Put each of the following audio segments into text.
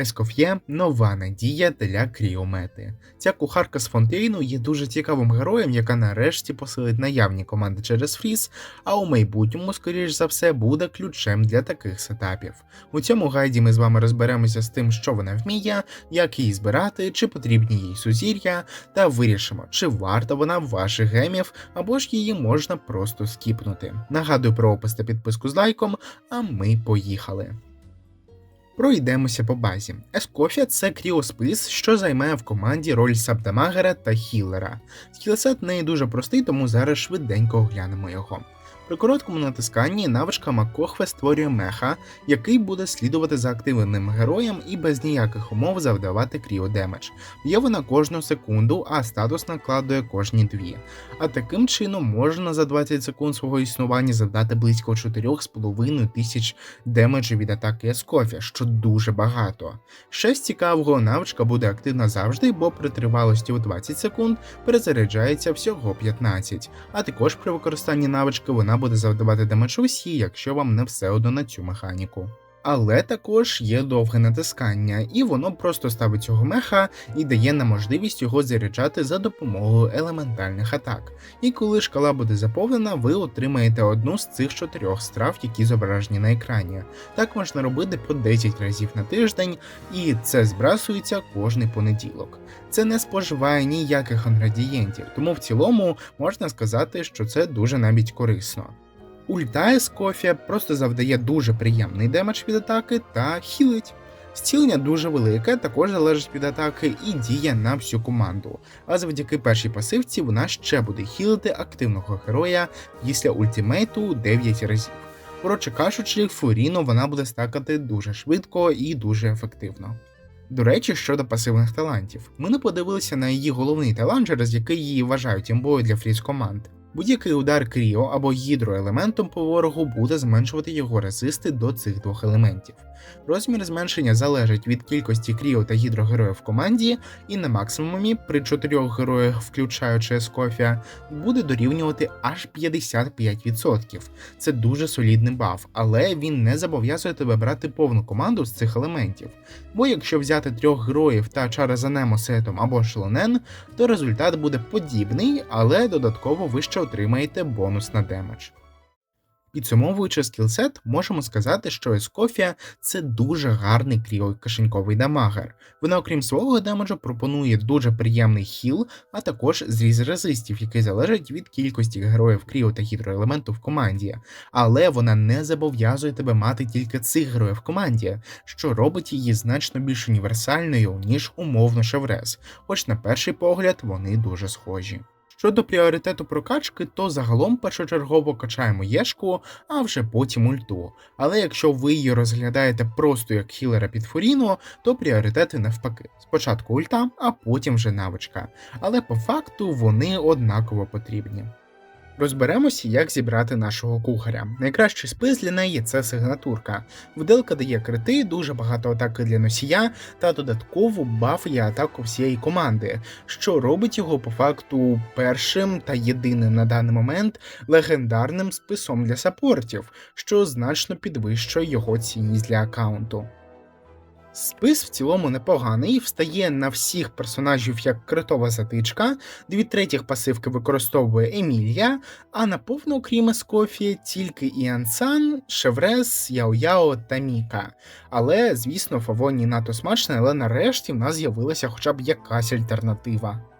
Ескоф'є нова надія для кріомети. Ця кухарка з фонтейну є дуже цікавим героєм, яка нарешті посилить наявні команди через фріз, а у майбутньому, скоріш за все, буде ключем для таких сетапів. У цьому гайді ми з вами розберемося з тим, що вона вміє, як її збирати, чи потрібні їй сузір'я, та вирішимо, чи варта вона ваших гемів, або ж її можна просто скіпнути. Нагадую про опис та підписку з лайком, а ми поїхали. Пройдемося по базі. Ескофія це кріоспис, що займає в команді роль сабдамагера та хілера. Скілсет неї дуже простий, тому зараз швиденько оглянемо його. При короткому натисканні навичка Макохве створює меха, який буде слідувати за активним героєм і без ніяких умов завдавати кріодемедж. Є вона кожну секунду, а статус накладує кожні дві. А таким чином можна за 20 секунд свого існування завдати близько 4,5 тисяч демеджу від атаки Ескофія, що дуже багато. Ще з цікавого навичка буде активна завжди, бо при тривалості у 20 секунд перезаряджається всього 15, а також при використанні навички вона буде завдавати демедж усі, якщо вам не все одно на цю механіку. Але також є довге натискання, і воно просто ставить цього меха і дає нам можливість його заряджати за допомогою елементальних атак. І коли шкала буде заповнена, ви отримаєте одну з цих чотирьох страв, які зображені на екрані. Так можна робити по 10 разів на тиждень, і це збрасується кожний понеділок. Це не споживає ніяких інгредієнтів, тому в цілому можна сказати, що це дуже навіть корисно. Ульта з кофе просто завдає дуже приємний демедж від атаки та хілить. Зцілення дуже велике, також залежить від атаки і діє на всю команду. А завдяки першій пасивці вона ще буде хілити активного героя після ультимейту 9 разів. Коротше кажучи, Фуріно вона буде стакати дуже швидко і дуже ефективно. До речі, щодо пасивних талантів, ми не подивилися на її головний талант, через який її вважають імбою для фріз команд. Будь-який удар кріо або гідроелементом по ворогу буде зменшувати його резисти до цих двох елементів. Розмір зменшення залежить від кількості кріо та гідрогероїв в команді, і на максимумі при чотирьох героях, включаючи Ескофія, буде дорівнювати аж 55%. Це дуже солідний баф, але він не зобов'язує тебе брати повну команду з цих елементів. Бо якщо взяти трьох героїв та Чараза Немо сетом або Шелонен, то результат буде подібний, але додатково ви ще отримаєте бонус на демедж. Підсумовуючи скілсет, можемо сказати, що Ескофія це дуже гарний кріо кишеньковий дамагер. Вона, окрім свого демеджу, пропонує дуже приємний хіл, а також зріз резистів, який залежить від кількості героїв кріо та гідроелементу в команді. Але вона не зобов'язує тебе мати тільки цих героїв в команді, що робить її значно більш універсальною, ніж умовно шеврез, хоч на перший погляд вони дуже схожі. Щодо пріоритету прокачки, то загалом першочергово качаємо єшку, а вже потім ульту. Але якщо ви її розглядаєте просто як хілера під фуріно, то пріоритети навпаки. Спочатку ульта, а потім вже навичка. Але по факту вони однаково потрібні. Розберемося, як зібрати нашого кухаря. Найкращий спис для неї це сигнатурка. Вделка дає крити, дуже багато атаки для носія та додатково бафує атаку всієї команди, що робить його по факту першим та єдиним на даний момент легендарним списом для саппортів, що значно підвищує його цінність для аккаунту. Спис в цілому непоганий, встає на всіх персонажів як критова затичка, дві третіх пасивки використовує Емілія, а на повну окрім Ескофі тільки Іансан, Шеврес, Яо-Яо та Міка. Але, звісно, Фавоні надто смачне, але нарешті в нас з'явилася хоча б якась альтернатива.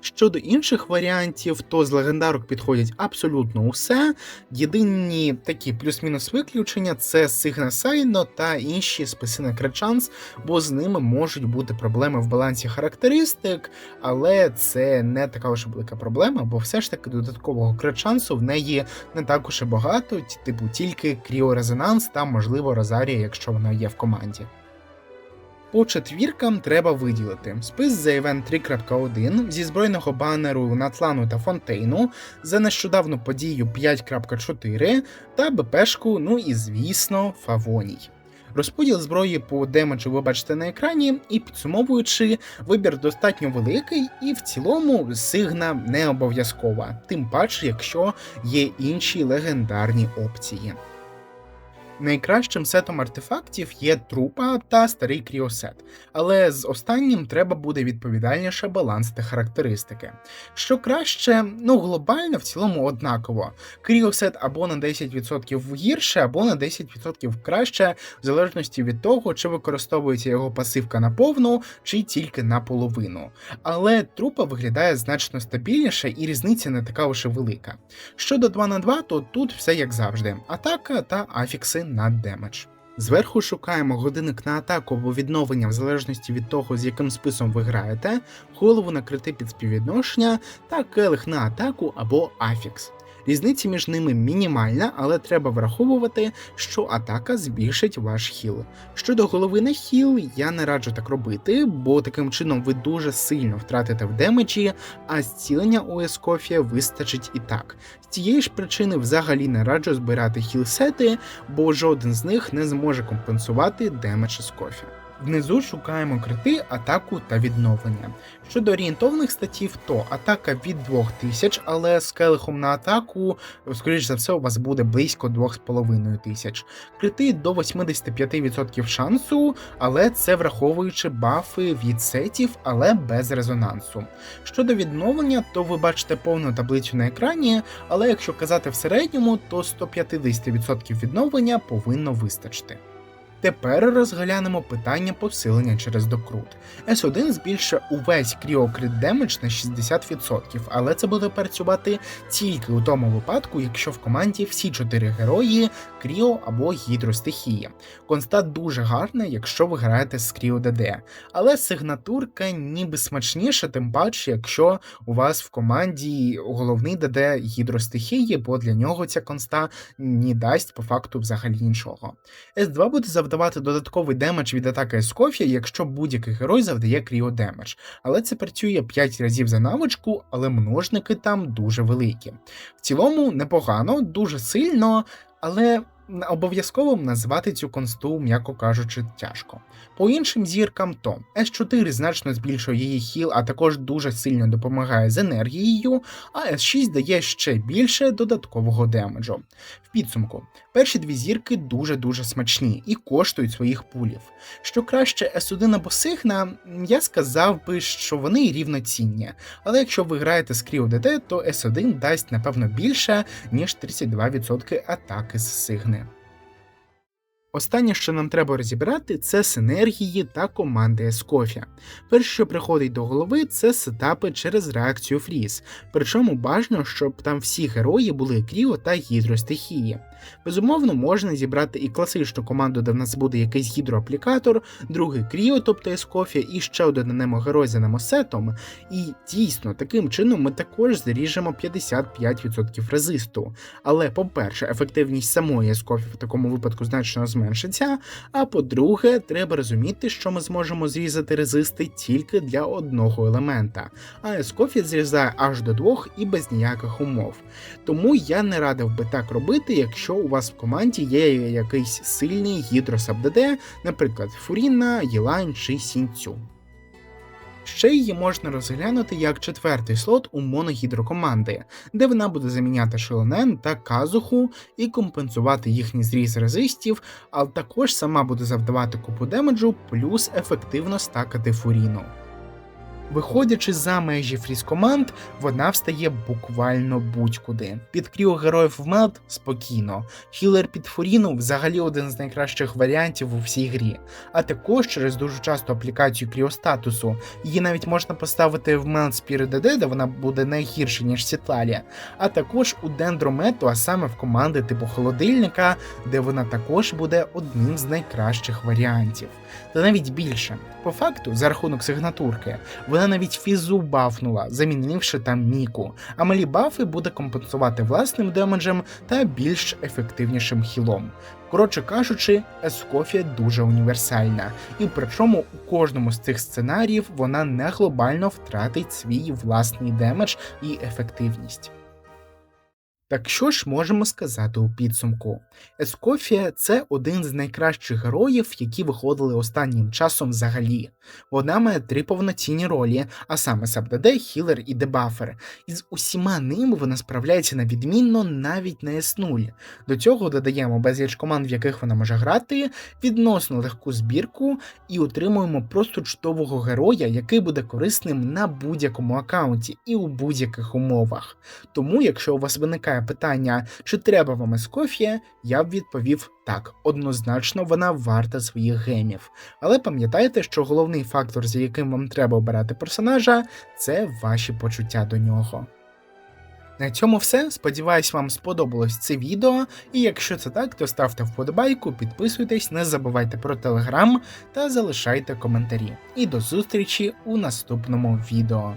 Щодо інших варіантів, то з легендарок підходять абсолютно усе. Єдині такі плюс-мінус виключення це Сигна Сайно та інші списи на кречанс, бо з ними можуть бути проблеми в балансі характеристик, але це не така вже велика проблема, бо все ж таки додаткового кречансу в неї не так уж і багато, типу тільки кріорезонанс та, можливо, Розарія, якщо вона є в команді. По четвіркам треба виділити спис за івент 3.1 зі збройного банеру Натлану та Фонтейну за нещодавну подію 5.4 та БПшку, ну і звісно, Фавоній. Розподіл зброї по демеджу ви бачите на екрані, і підсумовуючи, вибір достатньо великий, і в цілому сигна не обов'язкова, тим паче, якщо є інші легендарні опції. Найкращим сетом артефактів є трупа та старий кріосет, але з останнім треба буде відповідальніше баланс та характеристики. Що краще, ну глобально в цілому однаково. Кріосет або на 10% гірше, або на 10% краще, в залежності від того, чи використовується його пасивка на повну, чи тільки на половину. Але трупа виглядає значно стабільніше і різниця не така вже велика. Щодо 2 на 2, то тут все як завжди: атака та афікси на демедж. Зверху шукаємо годинник на атаку або відновлення в залежності від того, з яким списом ви граєте, голову на крити під співвідношення та келих на атаку або афікс. Різниця між ними мінімальна, але треба враховувати, що атака збільшить ваш хіл. Щодо голови на хіл, я не раджу так робити, бо таким чином ви дуже сильно втратите в демеджі, а зцілення у Ескофія вистачить і так. З цієї ж причини взагалі не раджу збирати хіл-сети, бо жоден з них не зможе компенсувати демедж Ескофія. Внизу шукаємо крити, атаку та відновлення. Щодо орієнтовних статів, то атака від 2000, але з келихом на атаку, скоріш за все, у вас буде близько 2500. Крити до 85% шансу, але це враховуючи бафи від сетів, але без резонансу. Щодо відновлення, то ви бачите повну таблицю на екрані, але якщо казати в середньому, то 150% відновлення повинно вистачити. Тепер розглянемо питання посилення через докрут. S1 збільшує увесь кріокрит демедж на 60%, але це буде працювати тільки у тому випадку, якщо в команді всі чотири герої кріо або гідростихія. Конста дуже гарна, якщо ви граєте з кріо ДД, але сигнатурка ніби смачніша, тим паче, якщо у вас в команді головний ДД гідростихії, бо для нього ця конста не дасть по факту взагалі нічого. S2 буде завдавати завдавати додатковий демедж від атаки Ескофія, якщо будь-який герой завдає кріо демедж. Але це працює 5 разів за навичку, але множники там дуже великі. В цілому непогано, дуже сильно, але обов'язковим назвати цю консту, м'яко кажучи, тяжко. По іншим зіркам, то С4 значно збільшує її хіл, а також дуже сильно допомагає з енергією, а С6 дає ще більше додаткового демеджу. В підсумку, перші дві зірки дуже-дуже смачні і коштують своїх пулів. Що краще С1 або Сигна, я сказав би, що вони рівноцінні, але якщо ви граєте з Кріо ДД, то С1 дасть напевно більше, ніж 32% атаки з Сигни. Останнє, що нам треба розібрати, це синергії та команди Ескофія. Перше, що приходить до голови, це сетапи через реакцію Фріз, причому бажано, щоб там всі герої були кріо та гідростихії. Безумовно, можна зібрати і класичну команду, де в нас буде якийсь гідроаплікатор, другий кріо, тобто Ескофія, і ще один немо-герой за немосетом. І дійсно, таким чином ми також заріжемо 55% резисту. Але, по-перше, ефективність самої Ескофії в такому випадку значно зменшується зменшиться. А по-друге, треба розуміти, що ми зможемо зрізати резисти тільки для одного елемента, а Ескофіт зрізає аж до двох і без ніяких умов. Тому я не радив би так робити, якщо у вас в команді є якийсь сильний гідрос ДД, наприклад, Фуріна, Єлайн чи Сінцю. Ще її можна розглянути як четвертий слот у моногідрокоманди, де вона буде заміняти Шеленен та Казуху і компенсувати їхній зріз резистів, але також сама буде завдавати купу демеджу, плюс ефективно стакати фуріну. Виходячи за межі фріз команд, вона встає буквально будь-куди. Під кріо героїв в мелт спокійно. Хілер під Фуріну взагалі один з найкращих варіантів у всій грі. А також через дуже часто аплікацію кріостатусу. Її навіть можна поставити в мелт Spirit DD, де вона буде найгірше, ніж Сітлалі. А також у Дендромету, а саме в команди типу холодильника, де вона також буде одним з найкращих варіантів. Та навіть більше. По факту, за рахунок сигнатурки, вона навіть фізу бафнула, замінивши там Міку, а малі бафи буде компенсувати власним демеджем та більш ефективнішим хілом. Коротше кажучи, Ескофія дуже універсальна, і причому у кожному з цих сценаріїв вона не глобально втратить свій власний демедж і ефективність. Так що ж можемо сказати у підсумку? Ескофія це один з найкращих героїв, які виходили останнім часом взагалі. Вона має три повноцінні ролі, а саме Сабдаде, Хілер і Дебафер. І з усіма ними вона справляється на відмінно навіть на S0. До цього додаємо безліч команд, в яких вона може грати, відносно легку збірку і отримуємо просто чудового героя, який буде корисним на будь-якому аккаунті і у будь-яких умовах. Тому, якщо у вас виникає питання, чи треба вам Ескофія, я б відповів так, однозначно вона варта своїх гемів. Але пам'ятайте, що головний фактор, за яким вам треба обирати персонажа, це ваші почуття до нього. На цьому все. Сподіваюсь, вам сподобалось це відео. І якщо це так, то ставте вподобайку, підписуйтесь, не забувайте про телеграм та залишайте коментарі. І до зустрічі у наступному відео.